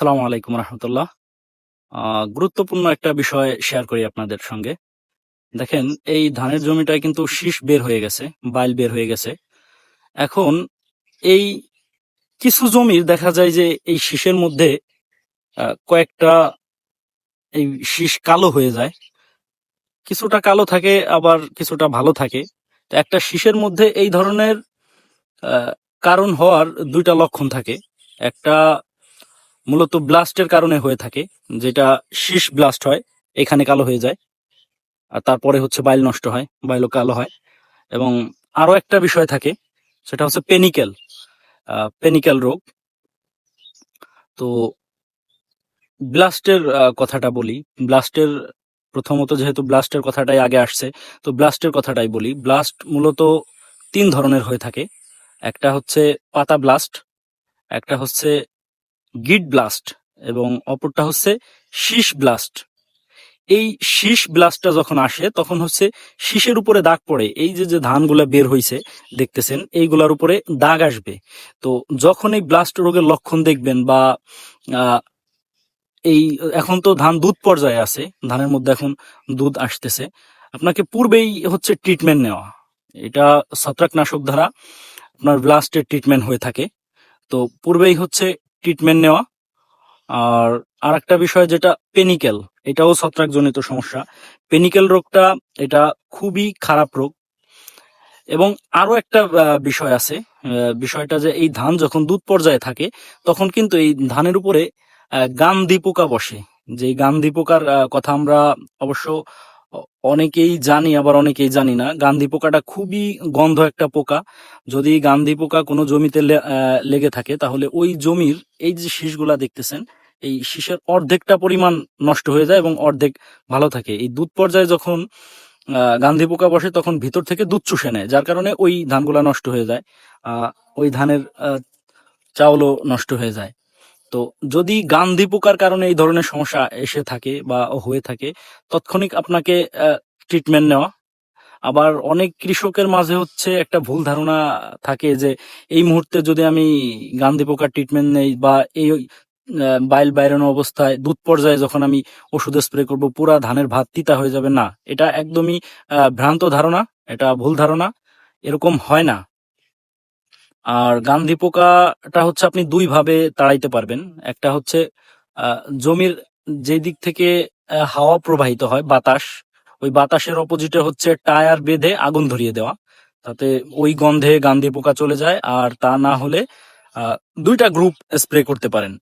আসসালামু আলাইকুম রহমতুল্লাহ। গুরুত্বপূর্ণ একটা বিষয় শেয়ার করি আপনাদের সঙ্গে। দেখেন, এই ধানের জমিটায় কিন্তু শীষ বের হয়ে গেছে, বাইল বের হয়ে গেছে। এখন এই কিছু জমির দেখা যায় যে এই শীষের মধ্যে কয়েকটা এই শীষ কালো হয়ে যায়। কিছুটা কালো থাকে, আবার কিছুটা ভালো থাকে। তো একটা শীষের মধ্যে এই ধরনের কারণ হওয়ার দুইটা লক্ষণ থাকে। একটা মূলত ব্লাস্টের কারণে হয়ে থাকে, যেটা শীষ ব্লাস্ট হয়, এখানে কালো হয়ে যায়, আর তারপরে হচ্ছে বাইল নষ্ট হয়, বাইলও কালো হয়। এবং আরও একটা বিষয় থাকে, সেটা হচ্ছে পেনিক্যাল পেনিক্যাল রোগ। তো ব্লাস্টের কথাটা বলি, ব্লাস্টের, প্রথমত যেহেতু ব্লাস্টের কথাটাই আগে আসছে, তো ব্লাস্টের কথাটাই বলি। ব্লাস্ট মূলত তিন ধরনের হয়ে থাকে, একটা হচ্ছে পাতা ব্লাস্ট, একটা হচ্ছে গিট ব্লাস্ট এবং অপরটা হচ্ছে শীষ ব্লাস্ট এই শীষ ব্লাস্টটা যখন আসে, তখন হচ্ছে শীষের উপরে দাগ পড়ে। এই যে যে ধানগুলা বের হইছে, দেখতেছেন, এইগুলার উপরে দাগ আসবে। তো যখন এই ব্লাস্ট রোগের লক্ষণ দেখবেন বা এই, এখন তো ধান দুধ পর্যায়ে আছে, ধানের মধ্যে এখন দুধ আসতেছে। আপনাকে পূর্বেই হচ্ছে ট্রিটমেন্ট নেওয়া। এটা ছত্রাকনাশক দ্বারা আপনার ব্লাস্টের ট্রিটমেন্ট হয়ে থাকে। তো পূর্বেই হচ্ছে ট্রিটমেন্ট নেওয়া। আর আর একটা বিষয় যেটা পেনিক্যাল এটাও ছত্রাকজনিত সমস্যা। পেনিক্যাল রোগটা এটা খুবই খারাপ রোগ। এবং আরও একটা বিষয় আছে বিষয়টা যে এই ধান যখন দুধ পর্যায়ে থাকে, তখন কিন্তু এই ধানের উপরে গান্ধি পোকা বসে। যে গান্ধি পোকার কথা আমরা অবশ্য অনেকেই জানি, আবার অনেকেই জানি না। গান্ধি পোকাটা খুবই গন্ধ একটা পোকা। যদি গান্ধি পোকা কোনো জমিতে লেগে থাকে, তাহলে ওই জমির এই যে শীষগুলা দেখতেছেন, এই শীষের অর্ধেকটা পরিমাণ নষ্ট হয়ে যায় এবং অর্ধেক ভালো থাকে। এই দুধ পর্যায়ে যখন গান্ধি পোকা বসে, তখন ভিতর থেকে দুধ চুষে নেয়, যার কারণে ওই ধানগুলা নষ্ট হয়ে যায় ওই ধানের চাউলও নষ্ট হয়ে যায়। তো যদি গান্ধী পোকার কারণে এই ধরনের সমস্যা এসে থাকে বা হয়ে থাকে, তৎক্ষণিক আপনাকে ট্রিটমেন্ট নেওয়া। আবার অনেক কৃষকের মাঝে হচ্ছে একটা ভুল ধারণা থাকে যে, এই মুহূর্তে যদি আমি গান্ধী পোকার ট্রিটমেন্ট নেই বা এই বাইল বাইরানো অবস্থায় দুধ পর্যায়ে যখন আমি ওষুধ স্প্রে করব, পুরা ধানের ভাত তিতা হয়ে যাবে, না। এটা একদমই ভ্রান্ত ধারণা, এটা ভুল ধারণা। এরকম হয় না। আর গান্ধী পোকাটা হচ্ছে আপনি দুই ভাবে তাড়াইতে পারবেন। একটা হচ্ছে জমির যে দিক থেকে হাওয়া প্রবাহিত হয়, বাতাস, ওই বাতাসের অপোজিটে হচ্ছে টায়ার বেঁধে আগুন ধরিয়ে দেওয়া। তাতে ওই গন্ধে গান্ধী পোকা চলে যায়, আর তা না হলে দুইটা গ্রুপ স্প্রে করতে পারেন।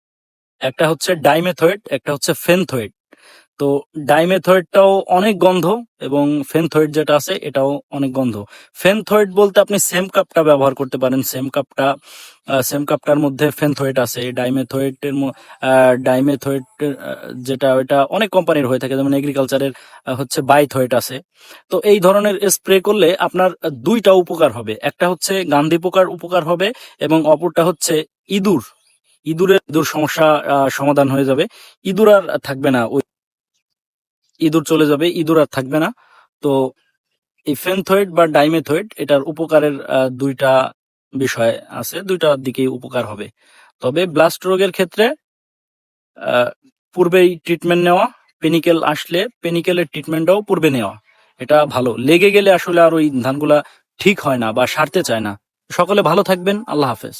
একটা হচ্ছে ডাইমেথয়েড একটা হচ্ছে ফেনথয়েড তো ডাইমেথয়েডটাও অনেক গন্ধ এবং ফেনথয়েড যেটা আছে, এটাও অনেক গন্ধ। ফেনথয়েড বলতে আপনি সেম কাপটা ব্যবহার করতে পারেন সেম কাপটা সেম কাপটার মধ্যে ফেনথয়েড আছে। ডাইমেথয়েডের ডাইমেথয়েড যেটা ওটা অনেক কোম্পানির হয়ে থাকে, যেমন এগ্রিকালচারের হচ্ছে বাইথয়েড আছে। তো এই ধরনের স্প্রে করলে আপনার দুইটা উপকার হবে। একটা হচ্ছে গান্ধি পোকার উপকার হবে এবং অপরটা হচ্ছে ইঁদুর। ইঁদুরের, ইঁদুর সমস্যা সমাধান হয়ে যাবে। ইঁদুর আর থাকবে না, ওই ইঁদুর চলে যাবে, ইঁদুর আর থাকবে না। তো এই ফেনথয়েড বা ডাইমেথয়েড, এটার উপকারের দুইটা বিষয় আছে, দুইটা দিকেই উপকার হবে। তবে ব্লাস্ট রোগের ক্ষেত্রে পূর্বেই ট্রিটমেন্ট নেওয়া, পেনিকেল আসলে পেনিকেলের ট্রিটমেন্টটাও পূর্বে নেওয়া। এটা ভালো। লেগে গেলে আসলে আর ওই ধানগুলা ঠিক হয় না বা সারতে চায় না। সকলে ভালো থাকবেন। আল্লাহ হাফেজ।